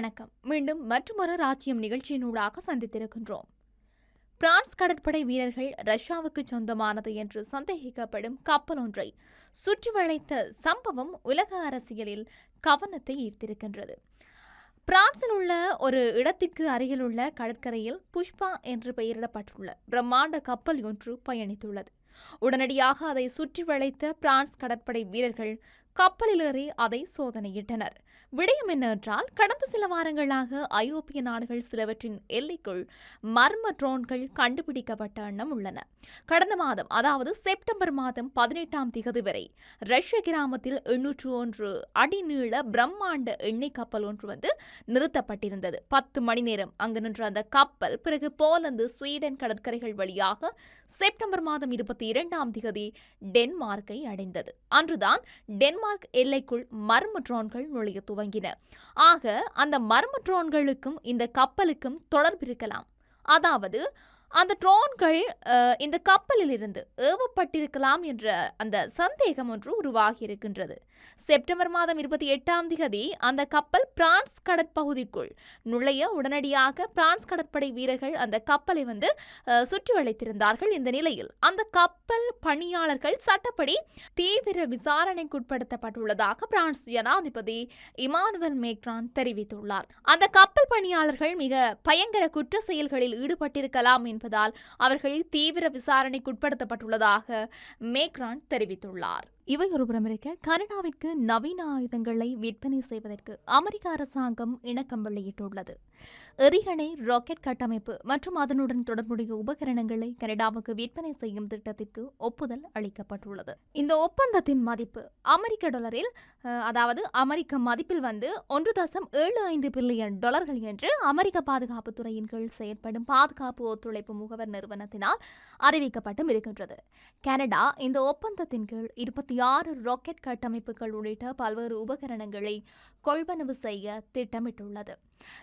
வணக்கம். மீண்டும் மற்றொரு ராஜ்யம் நிகழ்ச்சியினூடாக சந்தித்திருக்கின்றோம். பிரான்ஸ் கடற்படை வீரர்கள் ரஷ்யாவுக்கு சொந்தமானது என்று சந்தேகிக்கப்படும் கப்பல் ஒன்றை சுற்றி வளைத்த சம்பவம் உலக அரசியலில் கவனத்தை ஈர்த்திருக்கின்றது. பிரான்சில் உள்ள ஒரு இடத்திற்கு அருகில் உள்ள கடற்கரையில் புஷ்பா என்று பெயரிடப்பட்டுள்ள பிரம்மாண்ட கப்பல் ஒன்று பயணித்துள்ளது. உடனடியாக அதை சுற்றி வளைத்த பிரான்ஸ் கடற்படை வீரர்கள் கப்பலில் ஏறி அதை சோதனையிட்டனர். விடயம் என்னவென்றால் கடந்த சில வாரங்களாக ஐரோப்பிய நாடுகள் சிலவற்றின் எல்லைக்குள் மர்ம ட்ரோன்கள் கண்டுபிடிக்கப்பட்ட எண்ணம் உள்ளன. கடந்த மாதம் அதாவது செப்டம்பர் மாதம் பதினெட்டாம் திகதி வரை ரஷ்ய கிராமத்தில் எண்ணூற்று ஒன்று அடி நீள பிரம்மாண்ட எண்ணெய் கப்பல் ஒன்று வந்து நிறுத்தப்பட்டிருந்தது. பத்து மணி நேரம் அங்கு நின்ற அந்த கப்பல் பிறகு போலந்து ஸ்வீடன் கடற்கரைகள் வழியாக செப்டம்பர் மாதம் இருபத்தி இரண்டாம் திகதி டென்மார்க்கை அடைந்தது. அன்றுதான் டென்மார்க் எல்லைக்குள் மர்ம ட்ரோன்கள் நுழைய துவங்கின. ஆக அந்த மர்ம ட்ரோன்களுக்கும் இந்த கப்பலுக்கும் தொடர்பு இருக்கலாம் அதாவது அந்த ட்ரோன்கள் இந்த கப்பலில் இருந்து ஏவப்பட்டிருக்கலாம் என்ற அந்த சந்தேகம் ஒன்று உருவாகி இருக்கின்றது. செப்டம்பர் மாதம் இருபத்தி எட்டாம் திகதி அந்த கப்பல் பிரான்ஸ் கடற்பகுதிக்குள் நுழைய உடனடியாக பிரான்ஸ் கடற்படை வீரர்கள் அந்த கப்பலை வந்து சுற்றி வளைத்திருந்தார்கள் இந்த நிலையில். அந்த கப்பல் பணியாளர்கள் சட்டப்படி தீவிர விசாரணைக்குட்படுத்தப்பட்டுள்ளதாக பிரான்ஸ் ஜனாதிபதி இமானுவல் மேக்ரான் தெரிவித்துள்ளார். அந்த கப்பல் பணியாளர்கள் மிக பயங்கர குற்ற செயல்களில் ஈடுபட்டிருக்கலாம் என்பதால் அவர்கள் தீவிர விசாரணைக்குட்படுத்தப்பட்டுள்ளதாக மேக்ரான் தெரிவித்துள்ளார். இவை ஒருபுறம் இருக்க கனடாவிற்கு நவீன ஆயுதங்களை விற்பனை செய்வதற்கு அமெரிக்க அரசாங்கம் இணக்கம் வெளியிட்டுள்ளது. எரிகணை ராக்கெட் கட்டமைப்பு மற்றும் அதனுடன் தொடர்புடைய உபகரணங்களை கனடாவுக்கு விற்பனை செய்யும் திட்டத்திற்கு ஒப்புதல் அளிக்கப்பட்டுள்ளது. இந்த ஒப்பந்தத்தின் மதிப்பு அமெரிக்க டாலரில் அதாவது அமெரிக்க மதிப்பில் வந்து ஒன்று தசம் ஏழு ஐந்து பில்லியன் டாலர்கள் என்று அமெரிக்க பாதுகாப்புத்துறையின் கீழ் செயற்படும் பாதுகாப்பு ஒத்துழைப்பு முகவர் நிறுவனத்தினால் அறிவிக்கப்பட்டும் இருக்கின்றது. கனடா இந்த ஒப்பந்தத்தின் கீழ் இருபத்தி ஆறு ராக்கெட் கட்டமைப்புகள் உள்ளிட்ட பல்வேறு உபகரணங்களை கொள்வனவு செய்ய திட்டமிட்டுள்ளது.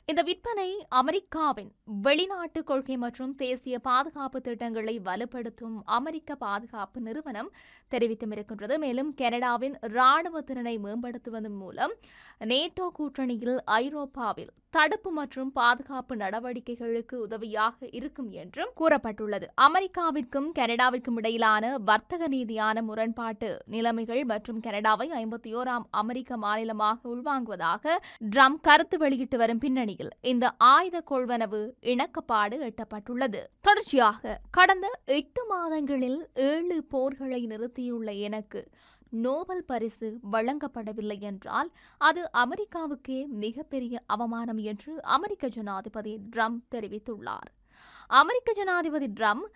இந்த விற்பனை அமெரிக்காவின் வெளிநாட்டு கொள்கை மற்றும் தேசிய பாதுகாப்பு திட்டங்களை வலுப்படுத்தும் அமெரிக்க பாதுகாப்பு நிறுவனம் தெரிவித்தும் இருக்கின்றது. மேலும் கனடாவின் இராணுவ திறனை மேம்படுத்துவதன் மூலம் நேட்டோ கூட்டணியில் ஐரோப்பாவில் தடுப்பு மற்றும் பாதுகாப்பு நடவடிக்கைகளுக்கு உதவியாக இருக்கும் என்றும் கூறப்பட்டுள்ளது. அமெரிக்காவிற்கும் கனடாவிற்கும் இடையிலான வர்த்தக ரீதியான முரண்பாட்டு நிலைமைகள் மற்றும் கனடாவை ஐம்பத்தி ஓராம் அமெரிக்க மாநிலமாக உள்வாங்குவதாக ட்ரம்ப் கருத்து வெளியிட்டு வரும் பின்னணியில் இந்த ஆயுத கொள்வனவு இணக்கப்பாடு எட்டப்பட்டுள்ளது. தொடர்ச்சியாக கடந்த எட்டு மாதங்களில் ஏழு போர்களை நிறுத்தியுள்ள எனக்கு நோபல் பரிசு வழங்கப்படவில்லை என்றால் அது அமெரிக்காவுக்கே மிகப்பெரிய அவமானம் என்று அமெரிக்க ஜனாதிபதி ட்ரம்ப் தெரிவித்துள்ளார். அமெரிக்க ஜனாதிபதி ட்ரம்ப்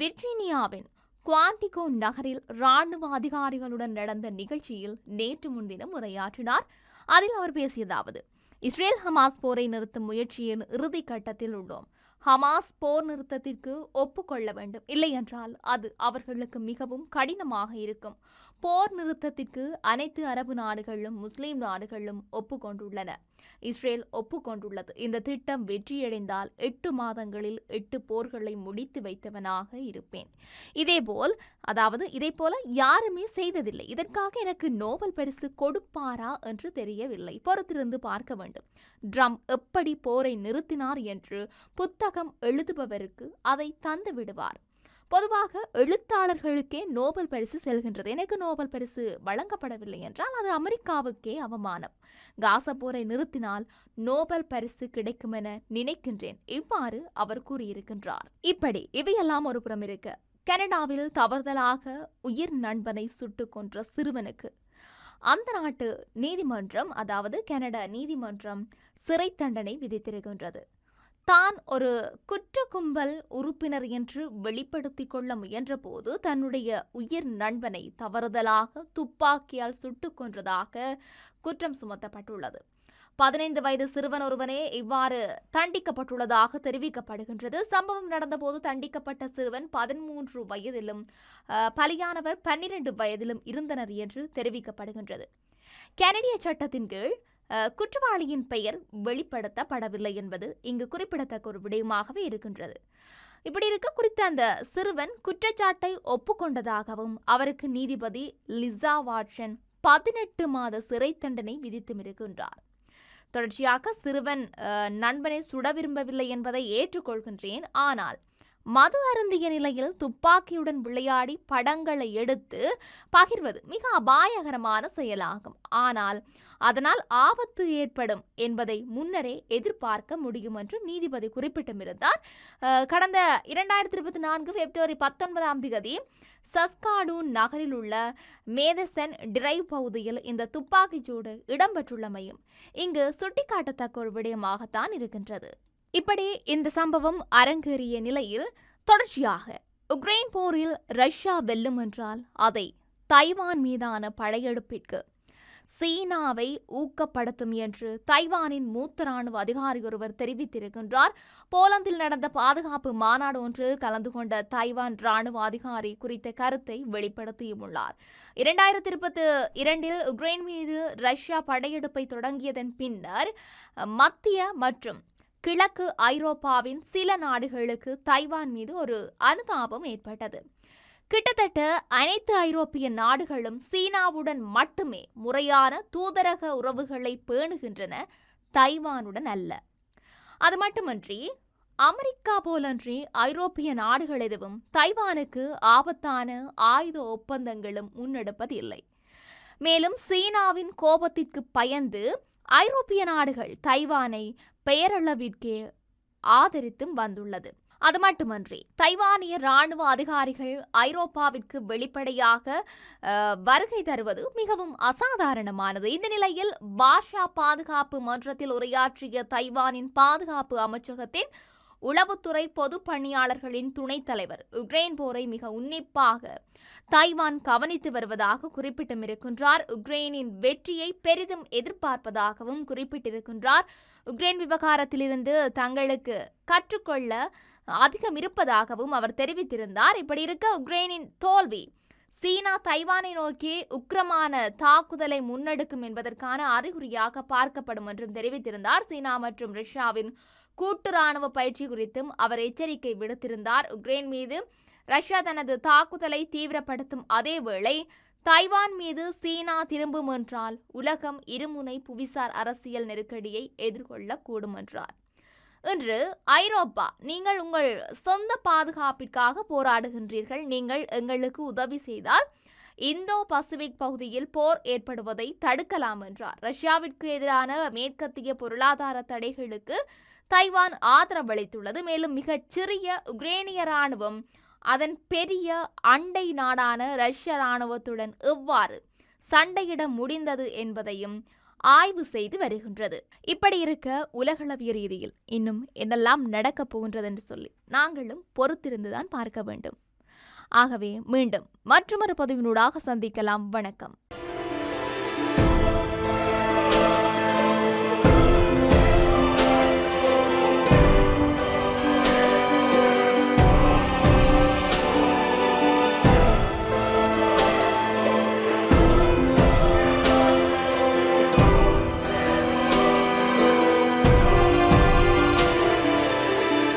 விர்ஜீனியாவின் குவாண்டிகோ நகரில் ராணுவ அதிகாரிகளுடன் நடந்த நிகழ்ச்சியில் நேற்று முன்தினம் உரையாற்றினார். அதில் அவர் பேசியதாவது இஸ்ரேல் ஹமாஸ் போரை நிறுத்தும் முயற்சியின் இறுதி கட்டத்தில் உள்ளோம். ஹமாஸ் போர் நிறுத்தத்திற்கு ஒப்புக்கொள்ள வேண்டும். இல்லையென்றால் அது அவர்களுக்கு மிகவும் கடினமாக இருக்கும். போர் நிறுத்தத்திற்கு அனைத்து அரபு நாடுகளும் முஸ்லீம் நாடுகளும் ஒப்புக்கொண்டுள்ளன. இஸ்ரேல் ஒப்புக்கொண்டுள்ளது. இந்த திட்டம் வெற்றியடைந்தால் எட்டு மாதங்களில் எட்டு போர்களை முடித்து வைத்தவனாக இருப்பேன். இதேபோல் அதாவது இதை போல யாருமே செய்ததில்லை. இதற்காக எனக்கு நோபல் பரிசு கொடுப்பாரா என்று தெரியவில்லை. பொறுத்திருந்து பார்க்க வேண்டும். ட்ரம்ப் எப்படி போரை நிறுத்தினார் என்று புத்தகம் எழுதுபவருக்கு அதை தந்து விடுவார் பொதுவாக எழுத்தாளர்களுக்கே நோபல் பரிசு செல்கின்றது. எனக்கு நோபல் பரிசு வழங்கப்படவில்லை என்றால் அது அமெரிக்காவுக்கே அவமானம். காசா போரை நிறுத்தினால் நோபல் பரிசு கிடைக்கும் என நினைக்கின்றேன். இவ்வாறு அவர் கூறியிருக்கின்றார். இப்படி இவையெல்லாம் ஒரு புறம் இருக்க. கனடாவில் தவறுதலாக உயிர் நண்பனை சுட்டுக் கொன்ற சிறுவனுக்கு அந்த நாட்டு நீதிமன்றம் அதாவது கனடா நீதிமன்றம் சிறை தண்டனை விதித்திருக்கின்றது. தான் ஒரு குற்ற கும்பல் உறுப்பினர் என்று வெளிப்படுத்திக் கொள்ள முயன்றபோது தன்னுடைய உயிர் நண்பனை தவறுதலாக துப்பாக்கியால் சுட்டுக் கொன்றதாக குற்றம் சுமத்தப்பட்டுள்ளது. பதினைந்து வயது சிறுவன் ஒருவனே இவ்வாறு தண்டிக்கப்பட்டுள்ளதாக தெரிவிக்கப்படுகின்றது. சம்பவம் நடந்தபோது தண்டிக்கப்பட்ட சிறுவன் பதிமூன்று வயதிலும் பலியானவர் பன்னிரண்டு வயதிலும் இருந்தனர் என்று தெரிவிக்கப்படுகின்றது. கனடிய சட்டத்தின் கீழ் குற்றவாளியின் பெயர் வெளிப்படுத்தப்படவில்லை என்பது இங்கு குறிப்பிடத்தக்க ஒரு விடயமாகவே இருக்கின்றது. இப்படி இருக்க குறித்த அந்த சிறுவன் குற்றச்சாட்டை ஒப்புக்கொண்டதாகவும் அவருக்கு நீதிபதி லிசா வாட்சன் பதினெட்டு மாத சிறை தண்டனை விதித்தும் இருக்கின்றார். தொடர்ச்சியாக சிறுவன் நண்பனை சுட விரும்பவில்லை என்பதை ஏற்றுக்கொள்கின்றேன். ஆனால் மது அருந்திய நிலையில் துப்பாக்கியுடன் விளையாடி படங்களை எடுத்து பகிர்வது மிக அபாயகரமான செயலாகும். ஆனால் அதனால் ஆபத்து ஏற்படும் என்பதை முன்னரே எதிர்பார்க்க முடியும் என்று நீதிபதி குறிப்பிட்டிருந்தார். கடந்த இரண்டாயிரத்தி இருபத்தி நான்கு பிப்ரவரி பத்தொன்பதாம் தேதி சஸ்காடூன் நகரில் உள்ள மேதசன் டிரைவ் பகுதியில் இந்த துப்பாக்கிச்சூடு இடம்பெற்றுள்ளமையும் இங்கு சுட்டிக்காட்டத்தக்க ஒரு விடயமாகத்தான் இருக்கின்றது. இப்படி இந்த சம்பவம் அரங்கேறிய நிலையில் தொடர்ச்சியாக உக்ரைன் போரில் ரஷ்யா வெல்லும் என்றால் அதை தைவான் மீதான படையெடுப்பிற்கு சீனாவை ஊக்கப்படுத்தும் என்று தைவானின் மூத்த ராணுவ அதிகாரி ஒருவர் தெரிவித்திருக்கின்றார். போலந்தில் நடந்த பாதுகாப்பு மாநாடு ஒன்றில் கலந்து கொண்ட தைவான் ராணுவ அதிகாரி குறித்த கருத்தை வெளிப்படுத்தியுள்ளார். இரண்டாயிரத்தி இருபத்தி இரண்டில் உக்ரைன் மீது ரஷ்யா படையெடுப்பை தொடங்கியதன் பின்னர் மத்திய மற்றும் கிழக்கு ஐரோப்பாவின் சில நாடுகளுக்கு தைவான் மீது ஒரு அனுதாபம் ஏற்பட்டது. கிட்டத்தட்ட அனைத்து ஐரோப்பிய நாடுகளும் சீனாவுடன் மட்டுமே முறையான தூதரக உறவுகளை பேணுகின்றன தைவானுடன் அல்ல. அது மட்டுமன்றி அமெரிக்கா போலன்றி ஐரோப்பிய நாடுகள் எதுவும் தைவானுக்கு ஆபத்தான ஆயுத ஒப்பந்தங்களும் முன்னெடுப்பதில்லை. மேலும் சீனாவின் கோபத்திற்கு பயந்து ஐரோப்பிய நாடுகள் தைவானை பெயரளவிற்கே ஆதரித்தும் வந்துள்ளது. அது மட்டுமன்றி தைவானிய ராணுவ அதிகாரிகள் ஐரோப்பாவிற்கு வெளிப்படையாக வருகை தருவது மிகவும் அசாதாரணமானது. இந்த நிலையில் பாஷா பாதுகாப்பு மன்றத்தில் உரையாற்றிய தைவானின் பாதுகாப்பு அமைச்சகத்தின் உளவுத்துறை பொது பணியாளர்களின் துணைத் தலைவர். உக்ரைன் போரை மிக உன்னிப்பாக தைவான் கவனித்து வருவதாக குறிப்பிட்டிருக்கின்றார் உக்ரைனின் வெற்றியை பெரிதும் எதிர்பார்ப்பதாகவும் குறிப்பிட்டிருக்கின்றார். உக்ரைன் விவகாரத்திலிருந்து தங்களுக்கு கற்றுக்கொள்ள அதிகம் இருப்பதாகவும் அவர் தெரிவித்திருந்தார். இப்படி இருக்க உக்ரைனின் தோல்வி சீனா தைவானை நோக்கி உக்கிரமான தாக்குதலை முன்னெடுக்கும் என்பதற்கான அறிகுறியாக பார்க்கப்படும் என்றும் தெரிவித்திருந்தார். சீனா மற்றும் ரஷ்யாவின் கூட்டு ராணுவ பயிற்சி குறித்தும் அவர் எச்சரிக்கை விடுத்திருந்தார். உக்ரைன் மீது ரஷ்யா தனது தாக்குதலை தீவிரப்படுத்தும் அதேவேளை தைவான் மீது சீனா திரும்பும் என்றால் உலகம் இருமுனை புவிசார் அரசியல் நெருக்கடியை எதிர்கொள்ளக்கூடும் என்றார். இன்று ஐரோப்பா நீங்கள் உங்கள் சொந்த பாதுகாப்பிற்காக போராடுகின்றீர்கள். நீங்கள் எங்களுக்கு உதவி செய்தால் இந்தோ பசிபிக் பகுதியில் போர் ஏற்படுவதை தடுக்கலாம் என்றார். ரஷ்யாவிற்கு எதிரான மேற்கத்திய பொருளாதார தடைகளுக்கு தைவான் ஆதரவளித்துள்ளது. மேலும் மிகச் சிறிய உக்ரேனிய ராணுவம் அதன் பெரிய அண்டை நாடான ரஷ்ய ராணுவத்துடன் எவ்வாறு சண்டையிட முடிந்தது என்பதையும் ஆய்வு செய்து வருகின்றது. இப்படி இருக்க உலகளவிய ரீதியில் இன்னும் என்னெல்லாம் நடக்கப் போகின்றது என்று சொல்லி நாங்களும் பொறுத்திருந்துதான் பார்க்க வேண்டும். ஆகவே மீண்டும் மற்றொரு பதிவினூடாக சந்திக்கலாம். வணக்கம்.